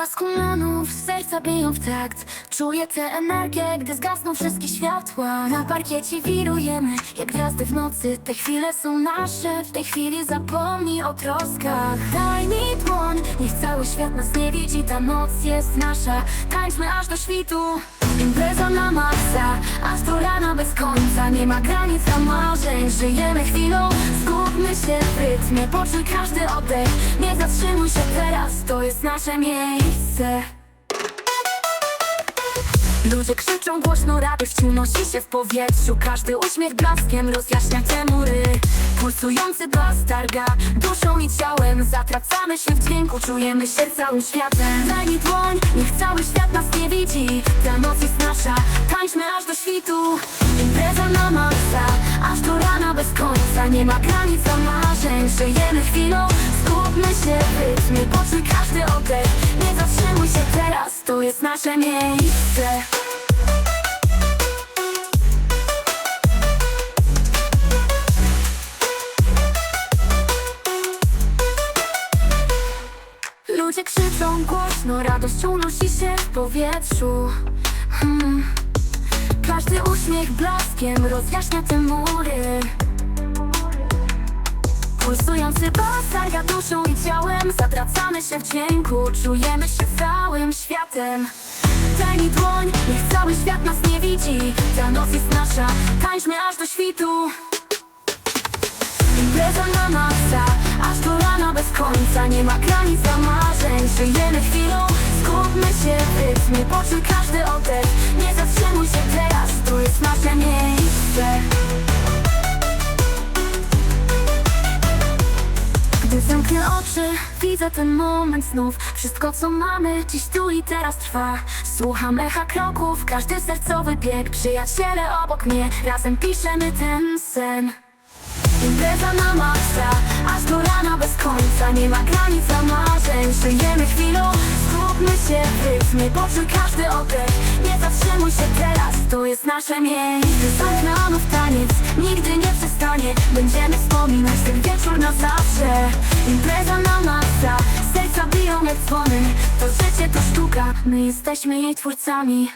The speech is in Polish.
blasku lanów serca biją w takt. Czuję tę energię, gdy zgasną wszystkie światła. Na parkiecie wirujemy, jak gwiazdy w nocy. Te chwile są nasze, w tej chwili zapomnij o troskach. Daj mi dłoń, niech cały świat nas nie widzi. Ta noc jest nasza, tańczmy aż do świtu. Impreza na maksa, aż do rana bez końca. Nie ma granic a marzeń, żyjemy chwilą rytmie, poczuj każdy oddech. Nie zatrzymuj się teraz, to jest nasze miejsce. Ludzie krzyczą głośno, radość unosi się w powietrzu. Każdy uśmiech blaskiem rozjaśnia te mury. Pulsujący bas targa duszą i ciałem. Zatracamy się w dźwięku, czujemy się całym światem. Daj mi dłoń, niech cały świat nas nie widzi. Ta noc jest nasza, tańczmy aż do świtu. Impreza na maksa, aż do rana bez końca. Nie ma granic a marzeń, żyjemy chwilą. Skupmy się w rytmie, poczuj każdy oddech. Nie zatrzymuj się teraz, to jest nasze miejsce. Ludzie krzyczą głośno, radość unosi się w powietrzu. Hmm. Każdy uśmiech blaskiem rozjaśnia te mury Bas targa duszą i ciałem. Zatracamy się w dźwięku, czujemy się całym światem. Daj mi dłoń, niech cały świat nas nie widzi. Ta noc jest nasza, tańczmy aż do świtu. Impreza na maksa, aż do rana bez końca. Nie ma granic a marzeń, żyjemy chwilą. Skupmy się w rytmie, poczuj każdy oddech. Nie zatrzymuj się teraz, to jest nasze miejsce oczy, widzę ten moment znów. Wszystko co mamy, dziś tu i teraz trwa. Słucham echa kroków, każdy sercowy bieg. Przyjaciele obok mnie, razem piszemy ten sen. Impreza na maksa, aż do rana bez końca. Nie ma granic a marzeń, żyjemy chwilą Skupmy się w rytmie, poczuj każdy oddech. Nie zatrzymuj się teraz, to jest nasze miejsce. Zamknę w taniec, nigdy nie przestanie. Będziemy wspominać ten wieczór na zawsze. Impreza dzwony To życie to sztuka, my jesteśmy jej twórcami